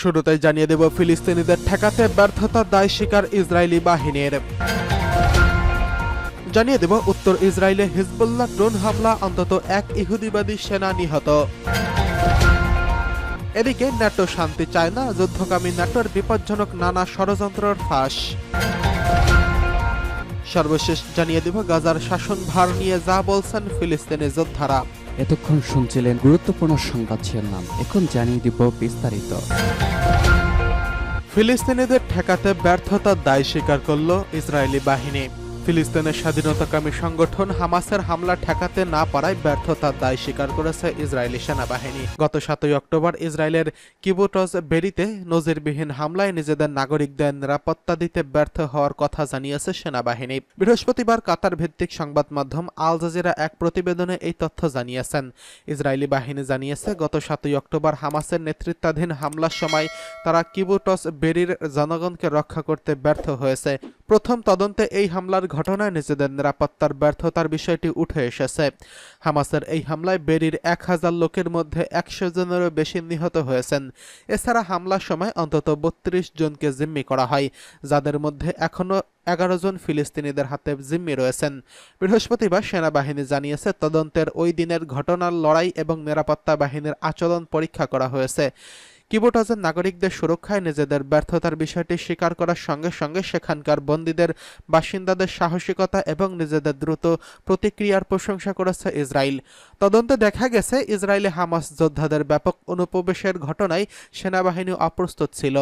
শুরুতেই জানিয়ে দেব, ফিলিস্তিনিদের ঠেকাতে ব্যর্থতার দায় স্বীকার ইসরায়েলি বাহিনীর। জানিয়ে দেব, উত্তর ইসরায়েলে হিজবুল্লাহ ড্রোন হামলা অন্তত এক ইহুদিবাদী সেনা নিহত। এদিকে ন্যাটো শান্তি চায় না, যুদ্ধকামী ন্যাটোর বিপজ্জনক নানা ষড়যন্ত্রের ফাঁস। সর্বশেষ জানিয়ে দেব, গাজার শাসনভার নিয়ে যা বলছেন ফিলিস্তিনি যোদ্ধারা। এতক্ষণ শুনছিলেন গুরুত্বপূর্ণ সংবাদ শিরোনাম। এখন জানিয়ে দিব বিস্তারিত। ফিলিস্তিনিদের ঠেকাতে ব্যর্থতার দায় স্বীকার করল ইসরায়েলি বাহিনী। ফিলিস্তিনের স্বাধীনতাকামী সংগঠন হামাসের হামলা ঠেকাতে না পারায় ব্যর্থতার দায় স্বীকার করেছে ইসরায়েলি সেনাবাহিনী। গত সাতই অক্টোবর ইসরায়েলের কিবুটজ বেরিতে নজিরবিহীন হামলায় নিজেদের নাগরিকদের নিরাপত্তা দিতে ব্যর্থ হওয়ার কথা জানিয়েছে সেনাবাহিনী। বৃহস্পতিবার কাতার ভিত্তিক সংবাদ মাধ্যম আল জাজিরা এক প্রতিবেদনে এই তথ্য জানিয়েছেন। ইসরায়েলি বাহিনী জানিয়েছে, গত সাতই অক্টোবর হামাসের নেতৃত্বাধীন হামলার সময় তারা কিবুটস বেরির জনগণকে রক্ষা করতে ব্যর্থ হয়েছে। প্রথম তদন্তে এই হামলার ঘটনায় নিজেদের নিরাপত্তার ব্যর্থতার বিষয়টি উঠে এসেছে। হামাসের এই হামলায় বেরির এক হাজার লোকের মধ্যে একশো জনেরও বেশি নিহত হয়েছেন। এছাড়া হামলার সময় অন্তত বত্রিশ জনকে জিম্মি করা হয়, যাদের মধ্যে এখনও এগারো জন ফিলিস্তিনিদের হাতে জিম্মি রয়েছেন। বৃহস্পতিবার সেনাবাহিনী জানিয়েছে, তদন্তের ওই দিনের ঘটনার লড়াই এবং নিরাপত্তা বাহিনীর আচরণ পরীক্ষা করা হয়েছে। কিবোটাজের নাগরিকদের সুরক্ষায় নিজেদের ব্যর্থতার বিষয়টি স্বীকার করার সঙ্গে সঙ্গে সেখানকার বন্দীদের, বাসিন্দাদের সাহসিকতা এবং নিজেদের দ্রুত প্রতিক্রিয়ার প্রশংসা করেছে ইসরায়েল। তদন্তে দেখা গেছে, ইসরায়েলে হামাস যোদ্ধাদের ব্যাপক অনুপ্রবেশের ঘটনায় সেনাবাহিনী অপ্রস্তুত ছিল।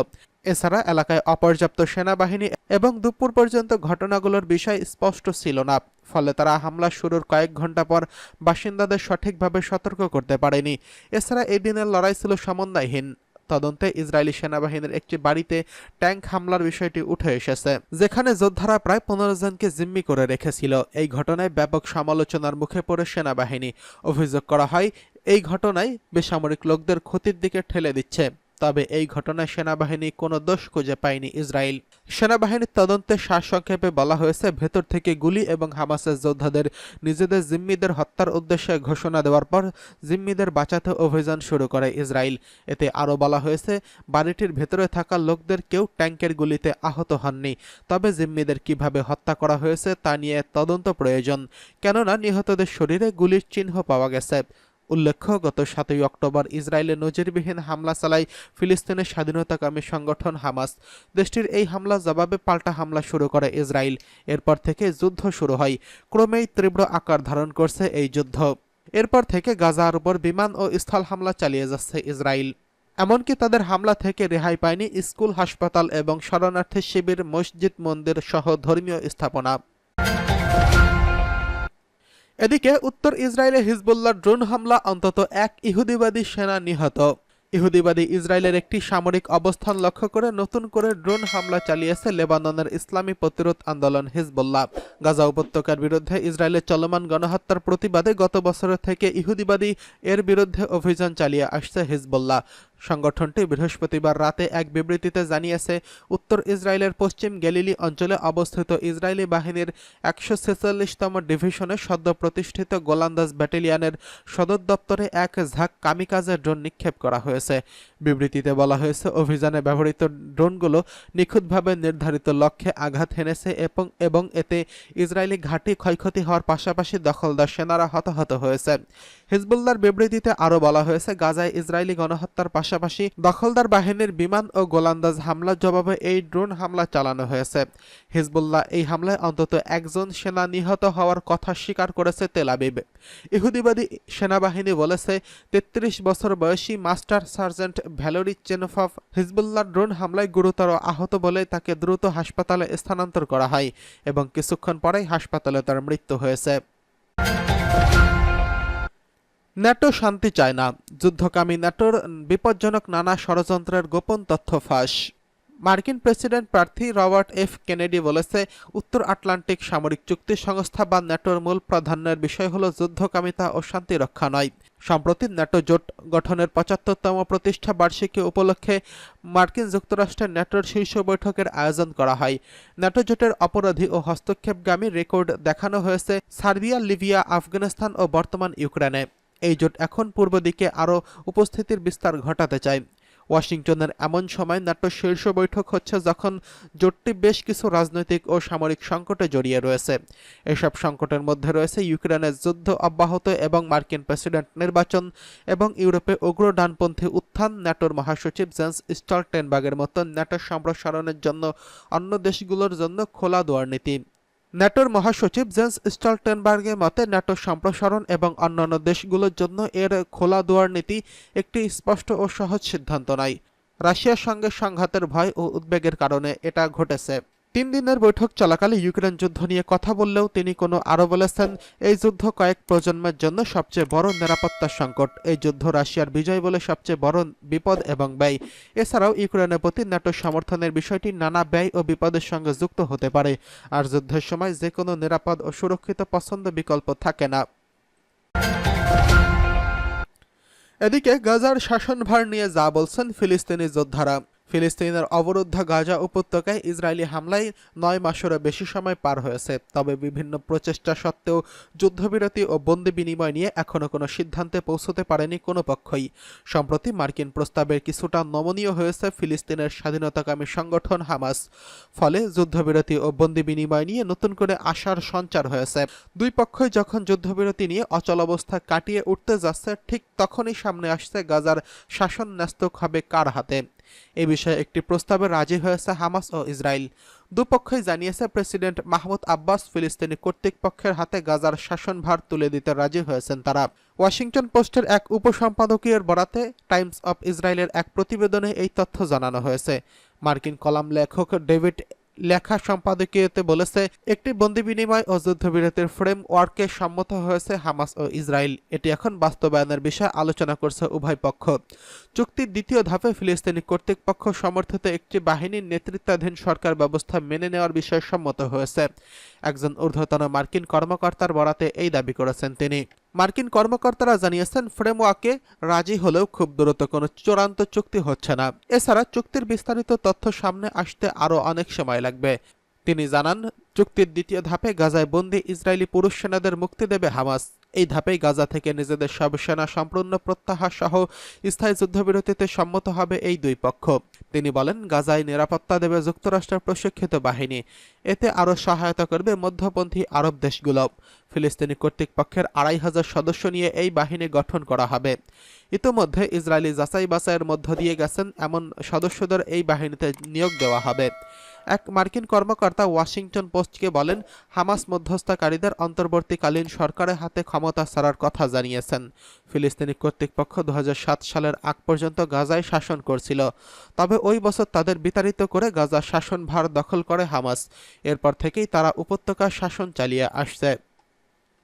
এছাড়া এলাকায় অপর্যাপ্ত সেনাবাহিনী এবং দুপুর পর্যন্ত ঘটনাগুলোর বিষয় স্পষ্ট ছিল না, ফলে তারা হামলা শুরুর কয়েক ঘণ্টা পর বাসিন্দাদের সঠিকভাবে সতর্ক করতে পারেনি। এছাড়া এই দিনের লড়াই ছিল সমন্বয়হীন। তদন্তে ইসরায়েলি সেনাবাহিনীর একটি বাড়িতে ট্যাঙ্ক হামলার বিষয়টি উঠে এসেছে, যেখানে যোদ্ধারা প্রায় পনেরো জনকে জিম্মি করে রেখেছিল। এই ঘটনায় ব্যাপক সমালোচনার মুখে পড়ে সেনাবাহিনী। অভিযোগ করা হয়, এই ঘটনায় বেসামরিক লোকদের ক্ষতির দিকে ঠেলে দিচ্ছে। তবে এই ঘটনায় সেনাবাহিনী কোনো দোষ খুঁজে পায়নি ইসরায়েল। সেনাবাহিনীর তদন্তে সারসংক্ষেপে বলা হয়েছে, ভেতর থেকে গুলি এবং হামাসের যোদ্ধাদের নিজেদের জিম্মিদের হত্যার উদ্দেশ্যে ঘোষণা দেওয়ার পর জিম্মিদের বাঁচাতে অভিযান শুরু করে ইসরায়েল। এতে আরও বলা হয়েছে, বাড়িটির ভেতরে থাকা লোকদের কেউ ট্যাঙ্কের গুলিতে আহত হননি। তবে জিম্মিদের কীভাবে হত্যা করা হয়েছে তা নিয়ে তদন্ত প্রয়োজন। কেননা নিহতদের শরীরে গুলির চিহ্ন পাওয়া গেছে। উল্লেখ্য, গত সাতই অক্টোবর ইসরায়েলে নজিরবিহীন হামলা চালায় ফিলিস্তিনের স্বাধীনতাকামী সংগঠন হামাস। দেশটির এই হামলা জবাবে পাল্টা হামলা শুরু করে ইসরায়েল। এরপর থেকে যুদ্ধ শুরু হয়। ক্রমেই তীব্র আকার ধারণ করছে এই যুদ্ধ। এরপর থেকে গাজার উপর বিমান ও স্থল হামলা চালিয়ে যাচ্ছে ইসরায়েল। এমনকি তাদের হামলা থেকে রেহাই পায়নি স্কুল, হাসপাতাল এবং শরণার্থী শিবির, মসজিদ, মন্দির সহ ধর্মীয় স্থাপনা। এদিকে উত্তর ইসরায়েলে হিজবুল্লাহ ড্রোন হামলা অন্তত এক ইহুদিবাদী সেনা নিহত। ইহুদিবাদী ইসরায়েলের একটি সামরিক অবস্থান লক্ষ্য করে নতুন করে ড্রোন হামলা চালিয়েছে লেবাননের ইসলামী প্রতিরোধ আন্দোলন হিজবুল্লাহ। গাজা উপত্যকার বিরুদ্ধে ইসরায়েলের চলমান গণহত্যার প্রতিবাদে গত বছরের থেকে ইহুদিবাদী এর বিরুদ্ধে অভিযান চালিয়ে আসছে হিজবুল্লাহ। সংগঠনটি বৃহস্পতিবার রাতে এক বিবৃতিতে জানিয়েছে, উত্তর ইসরায়েলের পশ্চিম গ্যালিলি অঞ্চলে অবস্থিত ইসরায়েলি বাহিনীর একশো ছেচল্লিশতম ডিভিশনে সদ্য প্রতিষ্ঠিত গোলান্দাজ ব্যাটালিয়নের সদর দপ্তরে এক ঝাঁক কামিকাজে ড্রোন নিক্ষেপ করা হয়েছে। বিবৃতিতে বলা হয়েছে, অভিযানে ব্যবহৃত ড্রোনগুলো নিখুঁতভাবে নির্ধারিত লক্ষ্যে আঘাত হেনেছে এবং এবং এতে ইসরায়েলি ঘাঁটি ক্ষয়ক্ষতি হওয়ার পাশাপাশি দখলদার সেনারা হতাহত হয়েছে। হিজবুল্লার বিবৃতিতে আরও বলা হয়েছে, গাজায় ইসরায়েলি গণহত্যার পাশাপাশি দখলদার বাহিনীর বিমান ও গোলান্দাজ হামলার জবাবে এই ড্রোন হামলা চালানো হয়েছে। হিজবুল্লাহ এই হামলায় অন্তত একজন সেনা নিহত হওয়ার কথা স্বীকার করেছে তেলাবিব ইহুদিবাদী সেনাবাহিনী বলেছে, তেত্রিশ বছর বয়সী master sergeant Valery Chenfov Hezbollah drone হামলায় গুরুতর আহত বলে তাকে দ্রুত হাসপাতালে স্থানান্তর করা হয় এবং কিছুক্ষণ পরেই হাসপাতালে তার মৃত্যু হয়েছে। ন্যাটো শান্তি চায় না। যুদ্ধকামী ন্যাটোর বিপজ্জনক নানা ষড়যন্ত্রের গোপন তথ্য ফাঁস। মার্কিন প্রেসিডেন্ট প্রার্থী রবার্ট এফ. কেনেডি বলেছে, উত্তর আটলান্টিক সামরিক চুক্তি সংস্থা বা ন্যাটোর মূল প্রাধান্যের বিষয় হল যুদ্ধকামিতা ও শান্তি রক্ষা নয়। সম্প্রতি ন্যাটো জোট গঠনের পঁচাত্তরতম প্রতিষ্ঠা বার্ষিকী উপলক্ষে মার্কিন যুক্তরাষ্ট্রের ন্যাটোর শীর্ষ বৈঠকের আয়োজন করা হয়। ন্যাটো জোটের অপরাধী ও হস্তক্ষেপগামী রেকর্ড দেখানো হয়েছে সার্বিয়া, লিবিয়া, আফগানিস্তান ও বর্তমান ইউক্রেনে। এই জোট এখন পূর্ব দিকে আরও উপস্থিতির বিস্তার ঘটাতে চায়। ওয়াশিংটনের এমন সময় ন্যাটো শীর্ষ বৈঠক হচ্ছে যখন জোটটি বেশ কিছু রাজনৈতিক ও সামরিক সংকটে জড়িয়ে রয়েছে। এসব সংকটের মধ্যে রয়েছে ইউক্রেনের যুদ্ধ অব্যাহত এবং মার্কিন প্রেসিডেন্ট নির্বাচন এবং ইউরোপে উগ্র ডানপন্থী উত্থান ন্যাটোর মহাসচিব জেন্স স্টলটেনবার্গের মতো ন্যাটোর সম্প্রসারণের জন্য অন্য দেশগুলোর জন্য খোলা দোয়ার নীতি। ন্যাটোর মহাসচিব জেন্স স্টলটেনবার্গের মতে ন্যাটো সম্প্রসারণ এবং অন্যান্য দেশগুলোর জন্য এর খোলা দুয়ার নীতি একটি স্পষ্ট ও সহজ সিদ্ধান্ত নয়। রাশিয়ার সঙ্গে সংঘাতের ভয় ও উদ্বেগের কারণে এটা ঘটেছে। তিন দিনের বৈঠক চলাকালে ইউক্রেন যুদ্ধ নিয়ে কথা বললেও তিনি কোনো আরও বলেছেন, এই যুদ্ধ কয়েক প্রজন্মের জন্য সবচেয়ে বড় নিরাপত্তা সংকট। এই যুদ্ধ রাশিয়ার বিজয় বলে সবচেয়ে বড় বিপদ এবং ব্যয়। এছাড়াও ইউক্রেনের প্রতি ন্যাটো সমর্থনের বিষয়টি নানা ব্যয় ও বিপদের সঙ্গে যুক্ত হতে পারে। আর যুদ্ধের সময় যে কোনো নিরাপদ ও সুরক্ষিত পছন্দ বিকল্প থাকে না। এদিকে গাজার শাসনভার নিয়ে যা বলছেন ফিলিস্তিনি যোদ্ধারা। ফিলিস্তিনের অবরুদ্ধ গাজা উপত্যকায় ইসরায়েলি হামলায় নয় মাসেরও বেশি সময় পার হয়েছে। তবে বিভিন্ন প্রচেষ্টা সত্ত্বেও যুদ্ধবিরতি ও বন্দি বিনিময় নিয়ে এখনও কোনো সিদ্ধান্তে পৌঁছতে পারেনি কোনো পক্ষই। সম্প্রতি মার্কিন প্রস্তাবের কিছুটা নমনীয় হয়েছে ফিলিস্তিনের স্বাধীনতাকামী সংগঠন হামাস। ফলে যুদ্ধবিরতি ও বন্দি বিনিময় নিয়ে নতুন করে আশার সঞ্চার হয়েছে। দুই পক্ষই যখন যুদ্ধবিরতি নিয়ে অচল অবস্থা কাটিয়ে উঠতে যাচ্ছে, ঠিক তখনই সামনে আসছে গাজার শাসন ন্যস্ত হবে কার হাতে? এ বিষয়ে একটি প্রস্তাবে রাজি হয়েছে হামাস ও ইসরায়েল দুপক্ষই জানিয়েছে প্রেসিডেন্ট মাহমুদ আব্বাস ফিলিস্তিনি কর্তৃপক্ষের হাতে গাজার শাসনভার তুলে দিতে রাজি হয়েছেন তারা। ওয়াশিংটন পোস্টের এক উপসম্পাদকীয়ের বরাতে টাইমস অব ইসরায়েলের এক প্রতিবেদনে এই তথ্য জানানো হয়েছে। মার্কিন কলাম লেখক ডেভিড লেখা সম্পাদকীয়তে বলেছে, একটি বন্দি বিনিময় ও যুদ্ধবিরতির ফ্রেম ওয়ার্কে সম্মত হয়েছে হামাস ও ইসরায়েল। এটি এখন বাস্তবায়নের বিষয়ে আলোচনা করছে উভয় পক্ষ। চুক্তির দ্বিতীয় ধাপে ফিলিস্তিনি কর্তৃপক্ষ সমর্থিত একটি বাহিনীর নেতৃত্বাধীন সরকার ব্যবস্থা মেনে নেওয়ার বিষয়ে সম্মত হয়েছে। একজন ঊর্ধ্বতন মার্কিন কর্মকর্তার বরাতে এই দাবি করেছেন তিনি। মার্কিন কর্মকর্তারা জানিয়েছেন, ফ্রেমওয়ার্কে রাজি হলেও খুব দ্রুত কোনো চূড়ান্ত চুক্তি হচ্ছে না। এছাড়া চুক্তির বিস্তারিত তথ্য সামনে আসতে আরও অনেক সময় লাগবে। তিনি জানান, চুক্তির দ্বিতীয় ধাপে গাজায় বন্দী ইসরায়েলি পুরুষ সেনাদের মুক্তি দেবে হামাস। এই ধাপেই গাজা থেকে নিজেদের সব সেনা সম্পূর্ণ প্রত্যাহার সহ স্থায়ী যুদ্ধবিরতিতে সম্মত হবে এই দুই পক্ষ। তিনি বলেন, গাজায় নিরাপত্তা দেবে যুক্তরাষ্ট্রের প্রশিক্ষিত বাহিনী। এতে আরও সহায়তা করবে মধ্যপন্থী আরব দেশগুলো। ফিলিস্তিনি কর্তৃপক্ষের আড়াই হাজার সদস্য নিয়ে এই বাহিনী গঠন করা হবে। ইতোমধ্যে ইসরায়েলি যাচাই বাছাইয়ের মধ্য দিয়ে গেছেন এমন সদস্যদের এই বাহিনীতে নিয়োগ দেওয়া হবে। এক মার্কিন কর্মকর্তা ওয়াশিংটন পোস্টকে বলেন, হামাস মধ্যস্থকারীদের অন্তর্বর্তীকালীন সরকারের হাতে ক্ষমতা ছাড়ার কথা জানিয়েছেন। ফিলিস্তিনি কর্তৃপক্ষ দু সালের আগ পর্যন্ত গাজায় শাসন করছিল। তবে ওই বছর তাদের বিতাড়িত করে গাজার শাসনভার দখল করে হামাস। এরপর থেকেই তারা উপত্যকার শাসন চালিয়ে আসছে।